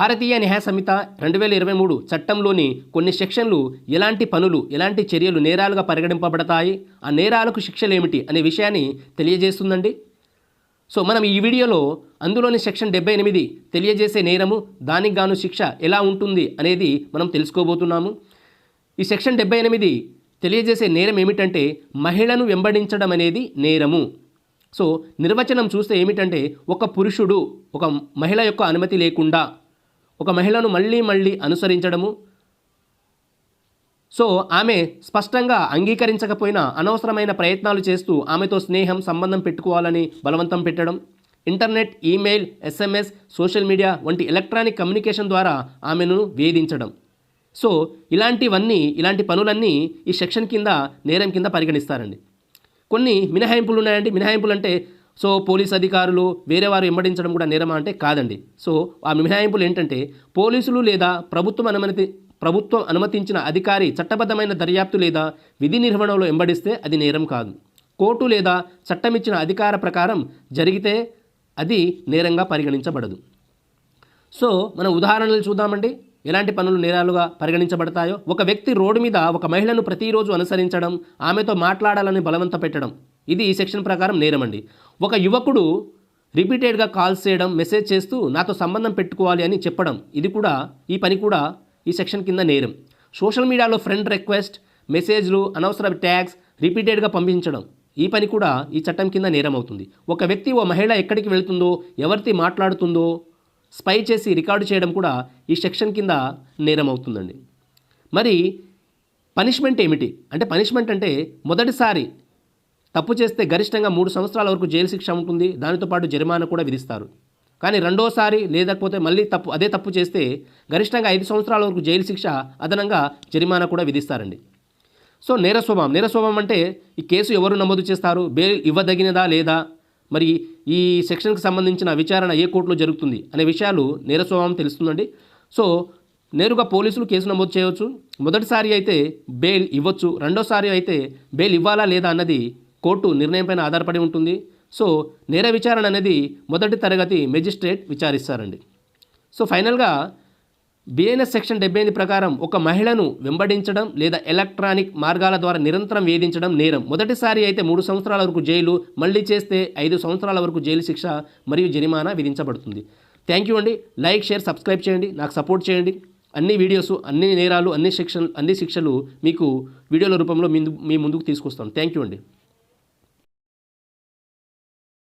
భారతీయ న్యాయ సంహిత రెండు వేల ఇరవై మూడు చట్టంలోని కొన్ని సెక్షన్లు ఎలాంటి పనులు ఎలాంటి చర్యలు నేరాలుగా పరిగణింపబడతాయి ఆ నేరాలకు శిక్షలు ఏమిటి అనే విషయాన్ని తెలియజేస్తుందండి. సో మనం ఈ వీడియోలో అందులోని సెక్షన్ డెబ్బై ఎనిమిది తెలియజేసే నేరము దానికి గాను శిక్ష ఎలా ఉంటుంది అనేది మనం తెలుసుకోబోతున్నాము. ఈ సెక్షన్ డెబ్బై ఎనిమిది తెలియజేసే నేరం ఏమిటంటే మహిళను వెంబడించడం అనేది నేరము. సో నిర్వచనం చూస్తే ఏమిటంటే ఒక పురుషుడు ఒక మహిళ యొక్క అనుమతి లేకుండా ఒక మహిళను మళ్ళీ మళ్ళీ అనుసరించడము. సో ఆమె స్పష్టంగా అంగీకరించకపోయినా అనవసరమైన ప్రయత్నాలు చేస్తూ ఆమెతో స్నేహం సంబంధం పెట్టుకోవాలని బలవంతం పెట్టడం. Internet email SMS social media వంటి ఎలక్ట్రానిక్ కమ్యూనికేషన్ ద్వారా ఆమెను వేధించడం. సో ఇలాంటివన్నీ ఇలాంటి పనులన్నీ ఈ సెక్షన్ కింద నేరం కింద పరిగణిస్తారండి. కొన్ని మినహాయింపులు ఉన్నాయండి మినహాయింపులు అంటే సో పోలీస్ అధికారులు వేరే వారు వెంబడించడం కూడా నేరమా అంటే కాదండి. సో ఆ మినహాయింపులు ఏంటంటే పోలీసులు లేదా ప్రభుత్వం అనుమతి ప్రభుత్వం అనుమతించిన అధికారి చట్టబద్ధమైన దర్యాప్తు లేదా విధి నిర్వహణలో వెంబడిస్తే అది నేరం కాదు. కోర్టు లేదా చట్టం ఇచ్చిన అధికార ప్రకారం జరిగితే అది నేరంగా పరిగణించబడదు. సో మనం ఉదాహరణలు చూద్దామండి. ఎలాంటి పనులు నేరాలుగా పరిగణించబడతాయో? ఒక వ్యక్తి రోడ్డు మీద ఒక మహిళను ప్రతిరోజు అనుసరించడం ఆమెతో మాట్లాడాలని బలవంత పెట్టడం ఇది ఈ సెక్షన్ ప్రకారం నేరమండి. ఒక యువకుడు రిపీటెడ్గా కాల్స్ చేయడం మెసేజ్ చేస్తూ నాతో సంబంధం పెట్టుకోవాలి అని చెప్పడం ఇది కూడా ఈ పని కూడా ఈ సెక్షన్ కింద నేరం. సోషల్ మీడియాలో ఫ్రెండ్ రిక్వెస్ట్ మెసేజ్లు అనవసర ట్యాగ్స్ రిపీటెడ్గా పంపించడం ఈ పని కూడా ఈ చట్టం కింద నేరం అవుతుంది ఒక వ్యక్తి ఓ మహిళ ఎక్కడికి వెళ్తుందో ఎవరితో మాట్లాడుతుందో స్పై చేసి రికార్డు చేయడం కూడా ఈ సెక్షన్ కింద నేరం అవుతుందండి మరి పనిష్మెంట్ ఏమిటి? అంటే పనిష్మెంట్ అంటే మొదటిసారి తప్పు చేస్తే గరిష్టంగా మూడు సంవత్సరాల వరకు జైలు శిక్ష ఉంటుంది. దానితో పాటు జరిమానా కూడా విధిస్తారు. కానీ రెండోసారి లేకపోతే మళ్ళీ తప్పు అదే తప్పు చేస్తే గరిష్టంగా ఐదు సంవత్సరాల వరకు జైలు శిక్ష అదనంగా జరిమానా కూడా విధిస్తారండి. సో నేర స్వభావం నేర స్వభావం అంటే ఈ కేసు ఎవరు నమోదు చేస్తారు? బెయిల్ ఇవ్వదగినదా లేదా? మరి ఈ సెక్షన్కి సంబంధించిన విచారణ ఏ కోర్టులో జరుగుతుంది అనే విషయాలు నేర స్వభావం తెలుస్తుందండి. సో నేరుగా పోలీసులు కేసు నమోదు చేయవచ్చు. మొదటిసారి అయితే బెయిల్ ఇవ్వచ్చు. రెండోసారి అయితే బెయిల్ ఇవ్వాలా లేదా అన్నది కోర్టు నిర్ణయంపైన ఆధారపడి ఉంటుంది. సో నేర విచారణ అనేది మొదటి తరగతి మెజిస్ట్రేట్ విచారిస్తారండి. సో ఫైనల్గా బిఎన్ఎస్ సెక్షన్ డెబ్బై ఎనిమిది ప్రకారం ఒక మహిళను వెంబడించడం లేదా ఎలక్ట్రానిక్ మార్గాల ద్వారా నిరంతరం వేధించడం నేరం. మొదటిసారి అయితే మూడు సంవత్సరాల వరకు జైలు మళ్ళీ చేస్తే ఐదు సంవత్సరాల వరకు జైలు శిక్ష మరియు జరిమానా విధించబడుతుంది. థ్యాంక్ యూ అండి. లైక్ షేర్ సబ్స్క్రైబ్ చేయండి. నాకు సపోర్ట్ చేయండి. అన్ని వీడియోస్ అన్ని నేరాలు అన్ని శిక్షలు అన్ని శిక్షలు మీకు వీడియోల రూపంలో మీ మీ ముందుకు తీసుకొస్తాను థ్యాంక్ యూ అండి.